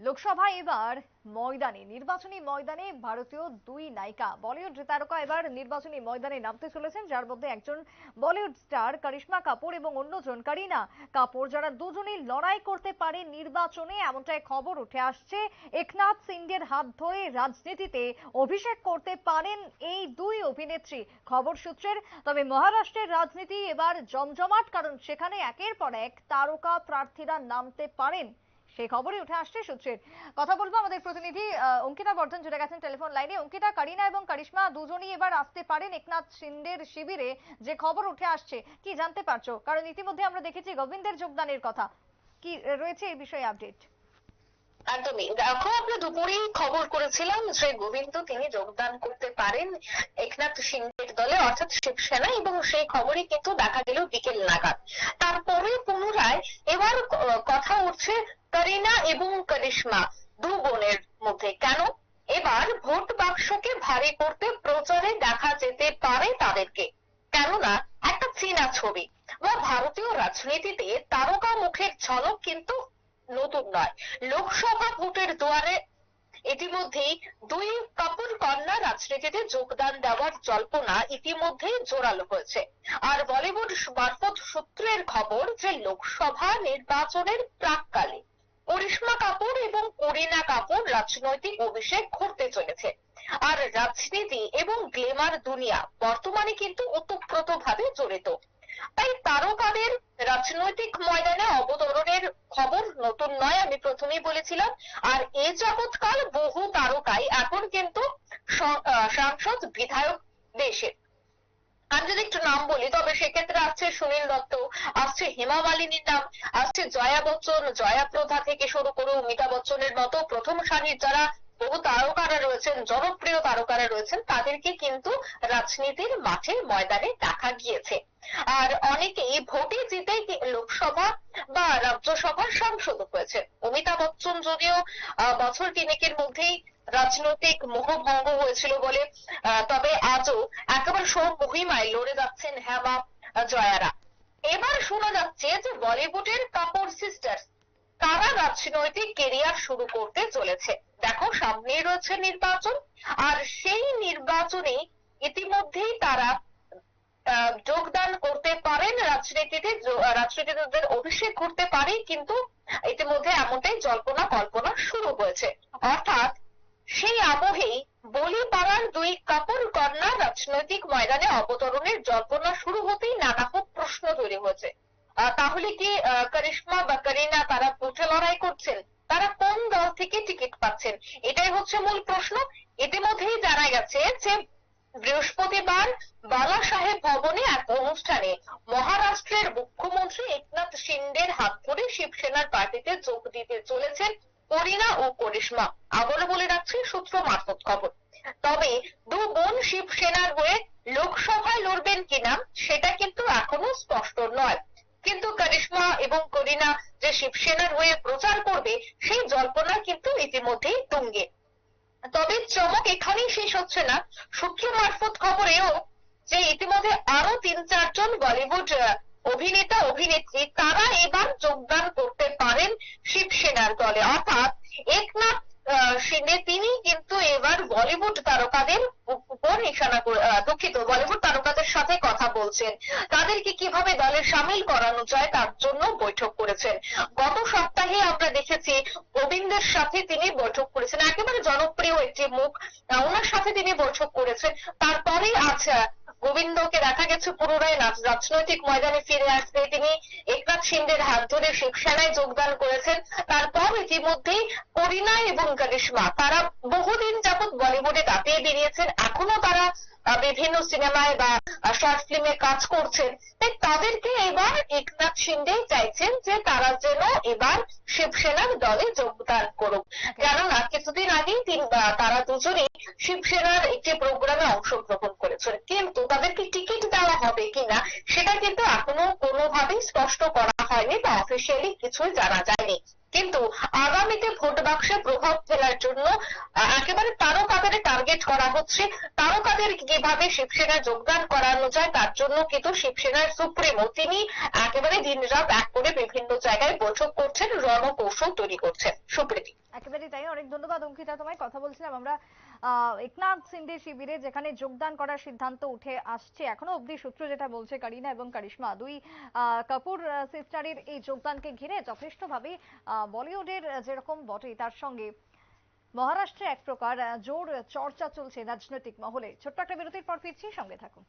লোকসভা এবার ময়দানে, নির্বাচনী ময়দানে ভারতীয় দুই নায়িকা, বলিউড তারকা এবার নির্বাচনী ময়দানে নামতে চলেছেন, যার মধ্যে একজন বলিউড স্টার করিশ্মা কাপুর এবং অন্যজন করিনা কাপুর। যারা দুজনেই লড়াই করতে পারে নির্বাচনে, এমনটাই খবর উঠে আসছে। একনাথ সিংহের হাত ধরে রাজনীতিতে অভিষেক করতে পারেন এই দুই অভিনেত্রী, খবর সূত্রের। তবে মহারাষ্ট্রের রাজনীতি এবার জমজমাট, কারণ সেখানে একের পর এক তারকা প্রার্থীরা নামতে পারেন সেই খবরই উঠে আসছে সূত্রের কথা বলব আমাদের প্রতিনিধি অঙ্কিতা বর্ধন জুড়ে গেছেন টেলিফোন লাইনে। অঙ্কিতা, কারিনা এবং কারিশ্মা দুজনই এবার আসতে পারেন একনাথ শিন্ডের শিবিরে। যে খবর উঠে আসছে, কি জানতে পারছ? কারণ ইতিমধ্যে আমরা দেখেছি গোবিন্দের যোগদানের কথা। কি রয়েছে এই বিষয়ে আপডেট একদমই। দেখো, আমরা দুপুরেই খবর করেছিলাম যে গোবিন্দ তিনি যোগদান করতে পারেন একনাথ সিংহের দলে, অর্থাৎ শিবসেনা, এবং সেই খবরই কিন্তু দেখা গেল বিকেল নাগাদ। তারপরে পুনরায় এবার কথা উঠছে করিনা এবং করিশ্মা দু বোনের মধ্যে। কেন? এবার ভোট বাক্সকে ভারী করতে প্রচারে দেখা যেতে পারে তাদেরকে। কেননা, একটা চীনা ছবি। বা ভারতীয় রাজনীতিতে তারকা মুখের ঝলক কিন্তু নতুন নয়। লোকসভা ভোটের দুয়ারে ইতিমধ্যেই দুই কাপুর কন্যা রাজনীতিতে যোগদান দেওয়ার জল্পনা ইতিমধ্যেই জোরালো হয়েছে। আর বলিউড মারফত সূত্রের খবর যে লোকসভা নির্বাচনের প্রাককালে করিশ্মা কাপুর এবং করিনা কাপুর রাজনৈতিক অভিষেক ঘটতে চলেছে। আর রাজনীতি এবং গ্লেমার দুনিয়া বর্তমানে কিন্তু ওতপ্রোত ভাবে জড়িত। তাই তারকাদের রাজনৈতিক ময়দানে অবতরণের খবর নতুন নয়, আমি প্রথমেই বলেছিলাম। আর এ যাবৎকাল বহু তারকাই, এখন কিন্তু সাংসদ, বিধায়ক দেশের আমি যদি একটু নাম বলি, তবে সেক্ষেত্রে আসছে সুনীল দত্ত, আসছে হেমা মালিনীর নাম, আসছে জয়া বচ্চন, জয়া প্রভা থেকে শুরু করে অমিতাভ বচ্চনের মতো প্রথম সারির যারা বহু তারকারা রয়েছেন, জনপ্রিয় তারকারা রয়েছেন, তাদেরকে কিন্তু রাজনীতির মাঠে ময়দানে দেখা গিয়েছে। আর অনেকেই ভোটে জিতে লোকসভা বা রাজ্যসভার সাংসদ হয়েছে। অমিতাভ বচ্চন যদিও বছর তিনেকের মধ্যেই রাজনৈতিক মোহভঙ্গ হয়েছিল বলে তবে আজও একেবারে মহিমায় লড়ে যাচ্ছেন হেমা জয়ারা। এবার শোনা যাচ্ছে যে বলিউডের কাপুর সিস্টার তারা রাজনৈতিক কেরিয়ার শুরু করতে চলেছে। দেখো সামনেই রয়েছে নির্বাচন, আর সেই নির্বাচনে ইতিমধ্যেই তারা যোগদান করতে পারেন রাজনীতিতে রাজনীতিতে অভিষেক করতে পারে কিন্তু ইতিমধ্যে এমনটাই জল্পনা কল্পনা শুরু হয়েছে। অর্থাৎ সেই আবহেই বলি পাড়ার দুই কাপড় কন্যা রাজনৈতিক ময়দানে অবতরণের জল্পনা শুরু হতেই নানান প্রশ্ন তৈরি হয়েছে। তাহলে কি করিশ্মা বা করিনা তারা বুথে লড়াই করছেন? তারা কোন দল থেকে টিকিট পাচ্ছেন? এটাই হচ্ছে মূল প্রশ্ন। ইতিমধ্যেই জানা গেছে যে বৃহস্পতিবার বালা সাহেব ভবনে এক অনুষ্ঠানে মহারাষ্ট্রের মুখ্যমন্ত্রী একনাথ শিন্ডের হাত ধরে শিবসেনার পার্টিতে যোগ দিতে চলেছেন করিনা ও করিশ্মা আবারও বলে রাখছি, সূত্র মারফত খবর। তবে দু বোন শিবসেনার হয়ে লোকসভায় লড়বেন কিনা, সেটা কিন্তু এখনও স্পষ্ট নয়। কিন্তু করিশ্মা এবং করিনা যে শিবসেনার হয়ে প্রচার করবে, সেই জল্পনা কিন্তু ইতিমধ্যেই তুঙ্গে। তবে চমক এখানেই শেষ হচ্ছে না। সূত্র মারফত খবরেও যে ইতিমধ্যে আরও তিন চারজন বলিউড অভিনেতা, অভিনেত্রী, তারা এবার যোগদান করতে পারেন শিবসেনার দলে অর্থাৎ একনাথ সিংহে তিনি কিন্তু এবার বলিউড তারকাদের উপর নিশানা দুঃখিত, বলিউড তারকাদের সাথে কথা বলছেন। তাদেরকে কীভাবে দলে সামিল করানো যায় তার জন্য বৈঠক করেছেন। গত সপ্তাহে আমরা দেখেছি গোবিন্দের সাথে তিনি বৈঠক করেছেন। একেবারে জনপ্রিয় একটি মুখ ওনার সাথে তিনি বৈঠক করেছেন। তারপরেই আচ্ছা গোবিন্দকে দেখা গেছে পুনরায় রাজ- রাজনৈতিক ময়দানে ফিরে আসতে। তিনি একনাথ সিংহের হাত ধরে শিবসেনায় যোগদান করেছেন। তারপর ইতিমধ্যেই করিনা এবং করিশ্মা, তারা বহুদিন যাবৎ বলিউডে দাপিয়ে বেরিয়েছেন। এখনও তারা বিভিন্ন সিনেমায় বা শর্ট ফিল্মে কাজ করছেন। তাই তাদেরকে এবার একনাথ সিংহে চাইছেন যে তারা যেন এবার শিবসেনার দলে যোগদান করুক। কেননা কিছুদিন আগেই তারা দুজনেই শিবসেনার একটি প্রোগ্রামে অংশগ্রহণ করেছেন কিন্তু তাদেরকে টিকিট দেওয়া হবে কিনা, সেটা কিন্তু এখনও কোনোভাবেই স্পষ্ট করা হয়নি বা অফিসিয়ালি কিছুই জানা যায়নি। কিন্তু আগামীতে ভোট বাক্সে প্রভাব ফেলার জন্য একেবারে তারকাদের টার্গেট করা হচ্ছে। তারকাদের কীভাবে শিবসেনা যোগদান করানো যায়, তার জন্য কিন্তু শিবসেনার সুপ্রিমো, তিনি একেবারে দিনরাত এক করে বিভিন্ন জায়গায় বৈঠক করছেন, রণকৌশল তৈরি করছেন। সুপ্রীতি। একেবারেই তাই। অনেক ধন্যবাদ, অঙ্কিতা। তোমায় কথা বলছিলাম আমরা একনাথ সিন্ধে শিবিরে যেখানে যোগদান করার সিদ্ধান্ত উঠে আসছে। এখনও অবধি সূত্র যেটা বলছে, কারিনা এবং কারিশমা দুই কাপুর সিস্টারের এই যোগদানকে ঘিরে যথেষ্টভাবে বলিউডের যেরকম বটে তার সঙ্গে। মহারাষ্ট্রে এক প্রকার জোর চর্চা চলছে রাজনৈতিক মহলে। ছোট্ট একটা বিরতির পর ফিরছি, সঙ্গে থাকুন।